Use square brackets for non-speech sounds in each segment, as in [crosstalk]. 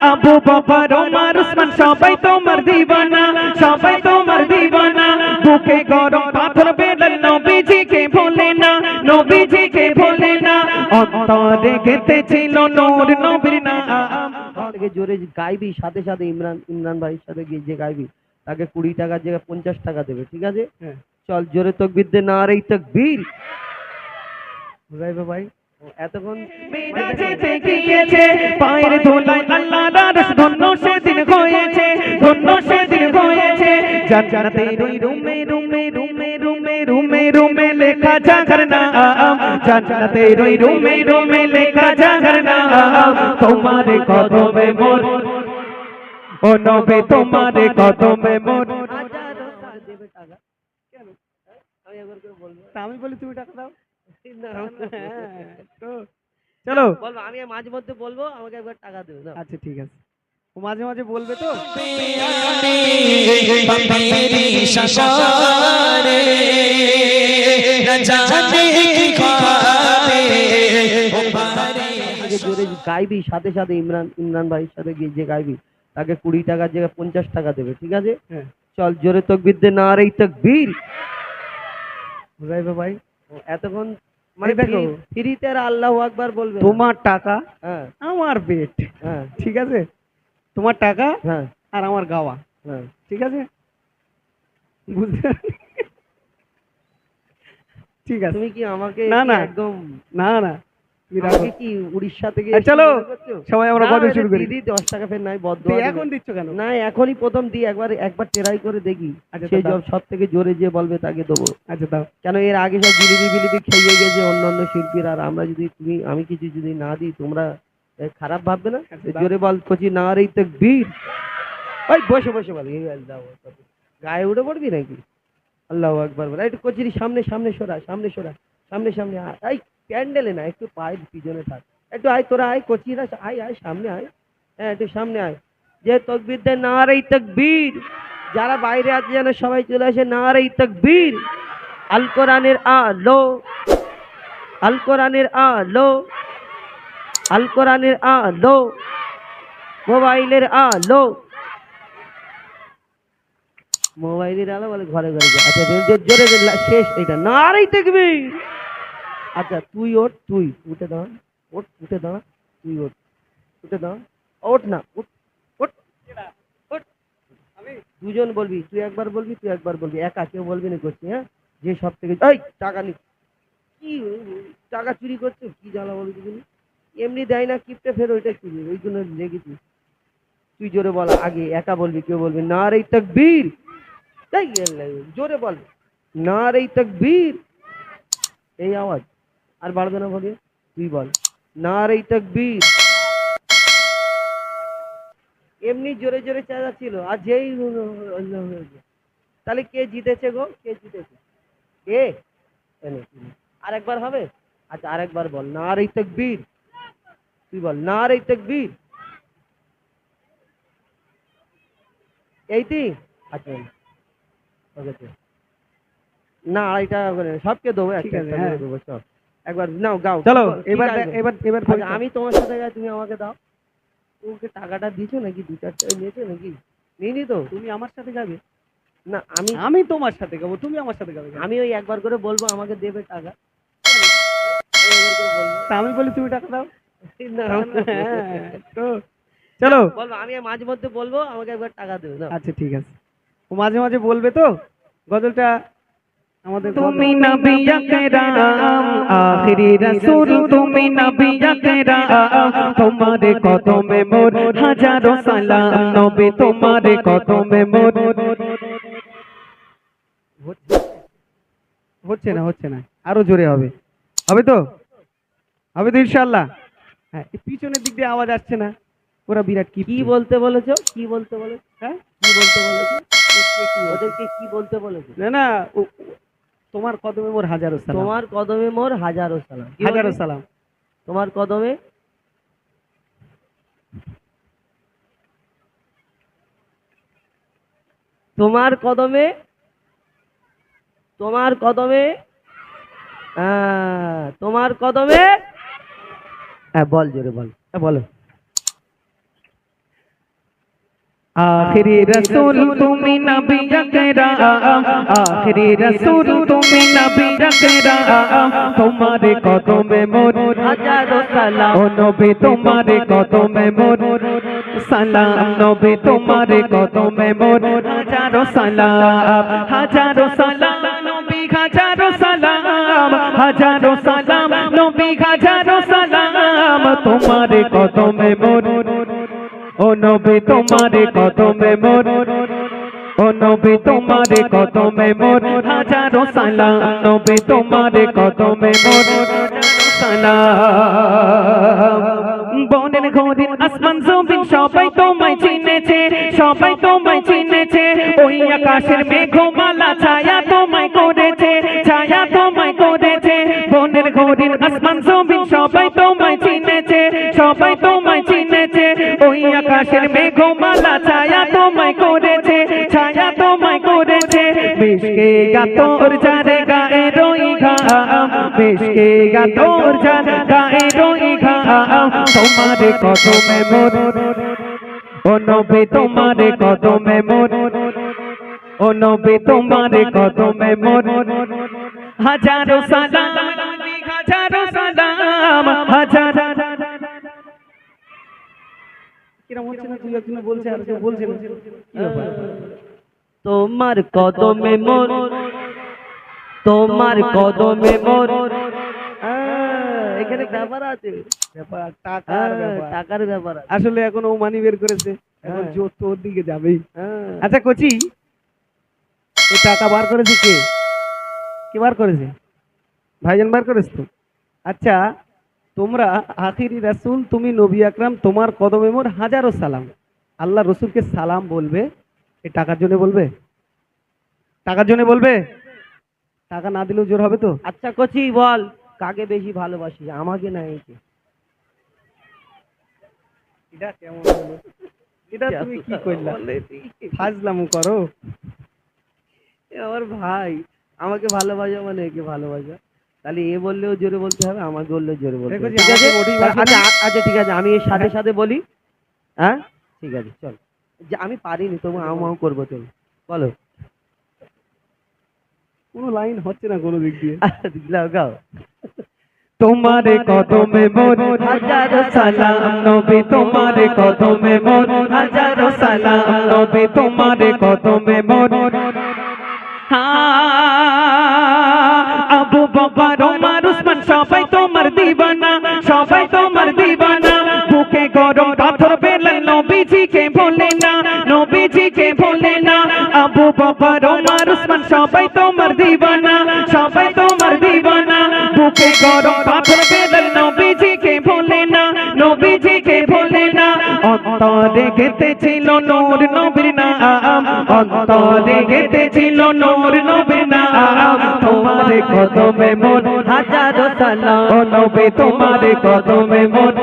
আবু বাবার ওমর উসমান সবাই তোমার দিবানা সবাই তোমার দিবানা বুকে গরম পাথর বেলাল নবীজিকে ভোলে না নবীজিকে ভোলে না। অন্তরে গেতে ছিল নূর নবীর নাম। থেকে জোরে গাইবি সাথে সাথে ইমরান ইমরান ভাইয়ের সাথে গিয়ে যে গাইবি তাকে কুড়ি টাকার জায়গায় পঞ্চাশ টাকা দেবে ঠিক আছে? হ্যাঁ। চল জোরে তকবির দে না আর রে তকবীর। বুঝাইবে ভাই? এতক্ষণ মেরাজেতে গিয়েছে পায়ের ধুলায় আল্লাহ রাস ধন্য সেদিন হয়েছে ধন্য সেদিন হয়েছে। জান্নাতের ওই রুমে রুমে রুমে রুমে রুমে রুমে লেখা জাগর নাম জান্নাতের ওই রুমে রুমে লেখা জাগর নাম তোমার কদমে মোর। ও নবে তোমার কদমে মোর? আমি বলি তুমি টাকা দাও। হ্যাঁ। চলো। বলব আমি মাঝে মধ্যে বলব আমাকে একবার টাকা দেবে আচ্ছা ঠিক আছে। মাঝে মাঝে বলবে তো? গাইবি সাথে সাথে ইমরান ইমরান ভাইয়ের সাথে গিয়ে যে গাইবি তাকে কুড়ি টাকার জায়গায় পঞ্চাশ টাকা দেবে ঠিক আছে? হ্যাঁ। চল জোরে তকবির দে না আর এই তকবির। বুঝাইবে ভাই? এতক্ষণ মানে দেখো। ফ্রিতে আল্লাহ আকবার বলবে তোমার টাকা হ্যাঁ। আমার পেট। হ্যাঁ। ঠিক আছে? তোমার টাকা হ্যাঁ। আর আমার গাওয়া। হ্যাঁ। ঠিক আছে? বুঝতে ঠিক আছে। তুমি কি আমাকে না, না। একদম না না। আমাকে কি উড়িষ্যা থেকে চলো, সবাই আমরা গজল শুরু করি। দিদি দশ টাকা ফের নাই বদ্ধ এখন দিচ্ছ কেন? না এখনই প্রথম দিই একবার একবার ট্রাই করে দেখি। আচ্ছা, সব থেকে জোরে যে বলবে তাকে দেবো। আচ্ছা দাও। কেন এর আগে সব জিলিপি বিলিপি খেয়ে গেছে অন্য অন্য শিল্পীরা আর আমরা যদি তুমি আমি কিছু যদি না দিই তোমরা খারাপ ভাববে না? আচ্ছা। জোরে বল কচি না রে তো বীর। ওই বসে বসে বল দাও। গায়ে উঠে পড়বি নাকি? আল্লাহ একবার বল। একটু কচিরি সামনে সামনে সরা সামনে সরা সামনে সামনে। এই প্যান্ডেলে না, একটু পায়ের পিছনে থাক। একটু আয়, তোরা আয়, কচিরা, আয় আয়, সামনে আয়। হ্যাঁ একটু সামনে আয়। যে তকবীর দেয় না রে তকবীর, যারা বাইরে আছে যেন সবাই চলে আসে না রে তকবীর। আল কোরআনের আলো, আল কোরআনের আলো, আল কোরআনের আলো, মোবাইলের আলো। মোবাইলের আলো বলে ঘরে ঘরে। আচ্ছা জোরে শেষ এটা না রে দেখবি আচ্ছা তুই ওঠ, তুই, উঠে দাঁড়া, ওঠ, উঠে দাঁড়া, তুই ওঠ, উঠে দাঁড়া, ওঠ না ওঠ দুজন বলবি, তুই একবার বলবি, তুই একবার বলবি, একা, কেউ বলবি না করছি হ্যাঁ? যে সব থেকে টাকা নি কি, টাকা চুরি করছ? কি জ্বালা বলবি তুমি? এমনি দেয় না, কিপটে ফের ওইটা চুরি ওই জন্য লেগেছি তুই। জোরে বল, আগে একা বলবি, কেউ বলবি না, রে তকবীর। তাই জোরে বল, না, রে তকবীর। এই আওয়াজ। আর বাড়বে না বলিয়ে তুই বল। না রে তকবীর। এমনি জোরে জোরে চেঁচাচ্ছিল আর যেই তাহলে কে জিতেছে গো? কে জিতেছে? কে? এনে, আর একবার হবে? আচ্ছা আর একবার বল। না রে তকবীর। তুই বল। না রে তকবীর এইটি আচ্ছা ওকে না আড়াই টাকা করে সবকে দেবো একটা হ্যাঁ। দেবো সব। একবার নাও গাও। চলো এবার এবার এবার আচ্ছা, আমি তোমার সাথে গাই তুমি আমাকে দাও। ওকে টাকাটা দিছো নাকি? দু চার টাকা নিয়েছো নাকি? নিইনি তো। তুমি আমার সাথে যাবে? না আমি আমি তোমার সাথে গাবো তুমি আমার সাথে গাবে কেন? আমি ওই একবার করে বলব আমাকে দেবে টাকা। আমি বলি তুমি টাকা দাও। চলো। বলব আমি মাঝে মধ্যে বলব আমাকে একবার টাকা দেবে না আচ্ছা ঠিক আছে। ও মাঝে মাঝে বলবে তো গজলটা তুমি নবী আকরাম আখিরি রাসূল তুমি নবী আকরাম। তোমারে কদমে মোর হাজারো সালাম। নবী তোমারে কদমে মোর হচ্ছে না হচ্ছে না আরও জোরে হবে। হবে তো? হবে তো ইনশাল্লাহ হ্যাঁ পিছনের দিক দিয়ে আওয়াজ আসছে না। ওরা বিরাট কি কি বলতে বলেছ? কি বলতে বলেছ? হ্যাঁ? কি বলতে বলেছ? ওদেরকে কি বলতে বলেছ? না না তোমার কদমে মোর হাজারো সালাম। তোমার কদমে মোর হাজারো সালাম। হাজারো সালাম। তোমার কদমে? তোমার কদমে? তোমার কদমে? তোমার কদমে? হ্যাঁ বল জোরে বল। হ্যাঁ বলো। আখিরি রসুল তুমি নবী আকরাম আখিরি রসুল তুমি নবী আকরাম তোমারে কদমে মোর হাজারো সালাম। ও নবী, তোমারে কদমে মোর সালাম। নবী, তোমারে কদমে মোর হাজারো সালাম। হাজারো সালাম, নবী, হাজারো সালাম। হাজারো সালাম, নবী, হাজারো সালাম। তোমারে কদমে মোর ও নবী তোমারে কদমে মোর। ও নবী তোমারে কদমে মোর। হাজারো সালাম। নবী তোমারে কদমে মোর। সালাম বনের ঘরের আসমান জমিন সবাই তোমায় চিনেছে সবাই তোমায় চিনেছে। ওই আকাশের মেঘমালা ছায়া তোমায় করেছে ছায়া তোমায় করেছে। বনের ঘরের আসমান জমিন সবাই তোমায় চিনেছে। ওই আকাশের মেঘমালা ছায়া তোমায় করেছে, ছায়া তোমায় করেছে। বেশকে গাতর যারে গায়ে রই ঘাম, বেশকে গাতর যার গায়ে রই ঘাম। তোমারে কদমে মোর ও নবী তোমারে কদমে মোর ও নবী তোমারে কদমে মোর হাজারো সালাম নবী হাজারো সালাম, হাজার কিরম হচ্ছে না একজন বলছে আর কেউ বলছে না। তোমার কদমে মোর তোমার কদমে মোর এখানে ব্যাপার আছে। ব্যাপার টাকার ব্যাপার। টাকার ব্যাপার আসলে এখন ও মানি বের করেছে। এখন হ্যাঁ। দিকে যাবেই। হ্যাঁ। আচ্ছা কচি এই টাকা বার করেছে কে? কে বার করেছে? ভাইজান বার করেছ তো? আচ্ছা তোমরা আখিরি রাসূল তুমি নবী আকরাম তোমার কদমে মোর হাজারো সালাম। আল্লাহ রসুলকে সালাম বলবে। এ টাকার জন্য বলবে? টাকার জন্য বলবে? টাকা না দিলেও জোর হবে তো? আচ্ছা কচি বল। কাকে বেশি ভালোবাসি আমাকে না একে? এটা কেমন এটা তুমি কি করলা? ফাজলামু করো। আমার ভাই আমাকে ভালোবাসা মানে একে ভালোবাসা। তাহলে এ বললেও জোরে বলতে হবে আমাকে বললেও জোরে বলতে হবে। ঠিক আছে? আচ্ছা আচ্ছা ঠিক আছে আমি এর সাথে সাথে বলি। হ্যাঁ? ঠিক আছে চল। যে আমি পারিনি তবু আউ মাউ করব চল। বলো। কোনো লাইন হচ্ছে না কোনো দিক দিয়ে। [laughs] গাও। তোমারে কদমে মোর হাজারো সালাম নবী তোমারে কদমে মোর হাজারো সালাম নবী তোমারে কদমে মোর আবু বকর ওমর উসমান সবাই তোমার দিবানা সবাই তোমার দিবানা বুকে গরম পাথর পেলেন নবীজিকে ভোলে না নবীজিকে ভোলে না আবু বকর ওমর উসমান সবাই তোমার দিবানা সবাই তোমার দিবানা বুকে গরম পাথর পেলেন নবীজিকে ভোলে না নবীজিকে ভোলে না অন্তরে গেতেছিল নূর নবীর নাম অন্তরে গেতেছিল নূর নবীর নাম তোমারে কদমে মোর হাজারো সালাম। ও নবী, তোমারে কদমে মোর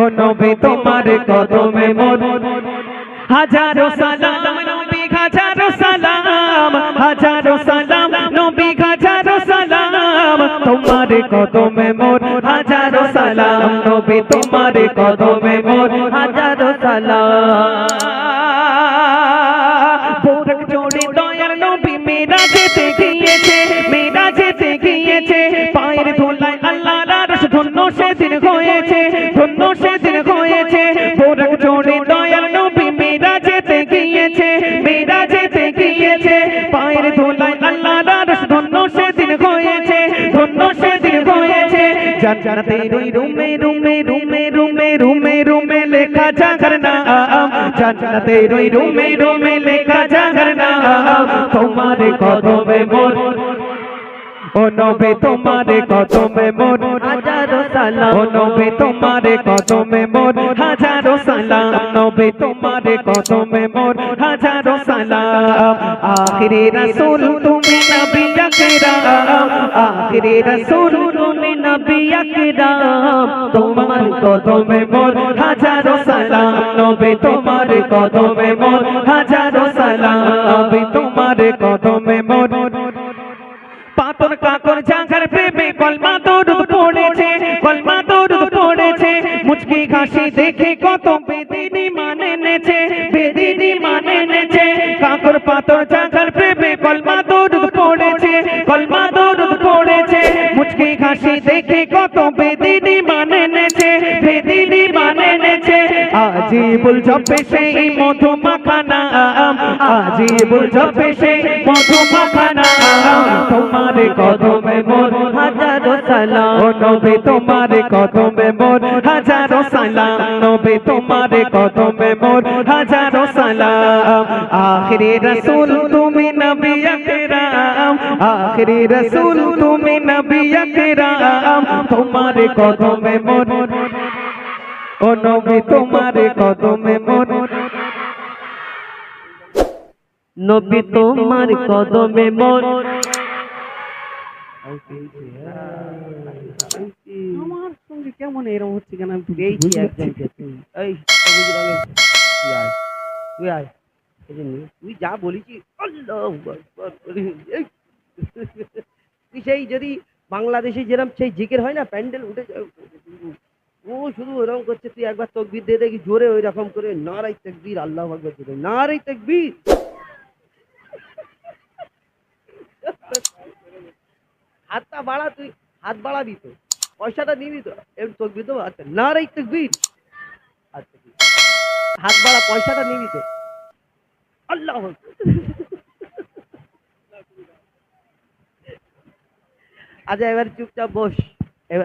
ও নবী, তোমারে কদমে মোর হাজারো সালাম, নবী, হাজারো সালাম। হাজারো সালাম, নবী, হাজারো সালাম। তোমারে কদমে মোর সালাম। সেদিন হয়েছে, ধন্য সেদিন হয়েছে। জান্নাতে রই রুমে রুমে রুমে রুমে রুমে রুমে লেখা জাগর নাম। জান্নাতে রই রুমে রুমে লেখা জাগর নাম। তোমারে কদমে মোর ও নবে, তোমারে কদমে মোর হাজারো সালাম। ও নবে, তোমারে কদমে মোর হাজারো সালাম। নবে, তোমারে কদমে মোর হাজারো সালাম। আখিরি রাসূল তুমি নবী আকরাম। আখিরি রাসূল তুমি নবী আকরাম। তোমার কদমে মোর হাজারো সালাম। তোমার কদমে মোর সালাম। তোমার কদমে মোর পাতর কাকর প্রেমে কলমা দরুদ পড়েছে, কলমা দরুদ পড়েছে। মুচকি হাসি দেখে কত আজিবুল জপে সেই মধু মাখানা আজিবুল জপে সেই মধু মাখানা তোমার কদমে মোর হাজারো সালাম। নবী, তোমার কদমে মোর হাজারো সালাম। নবী কদমে মোর সালাম। আখিরি রাসূল, তুমি নবী আকরাম। আখিরি রাসূল, তুমি নবী আকরাম। তোমার কদমে মোর ও নবী তোমার কদমে মোর নবী তোমার কদমে মোর আমার সঙ্গে কেমন এরকম হচ্ছে কেন? আমি পেয়েছি একজনকে তুই এই সবুজ রঙের তুই আয় তুই আয়। যে নে, তুই যা বলেছি তুই সেই যদি বাংলাদেশে যেরকম সেই জিকের হয় না প্যান্ডেল উঠে যায়, ও শুধু ওরকম করছে, তুই একবার তকবির দিয়ে দেখি, জোরে ওই রকম করে নারাই তকবির, আল্লাহ আকবার জোরে নারাই তকবির। হাতটা বাড়া তুই, হাত বাড়াবি তো, পয়সাটা নিবি তো একটু তকবির দেবো আচ্ছা নারাই তকবির। আচ্ছা হাত বাড়া, পয়সাটা নিবি তো। আল্লাহ আচ্ছা এবার চুপচাপ বস।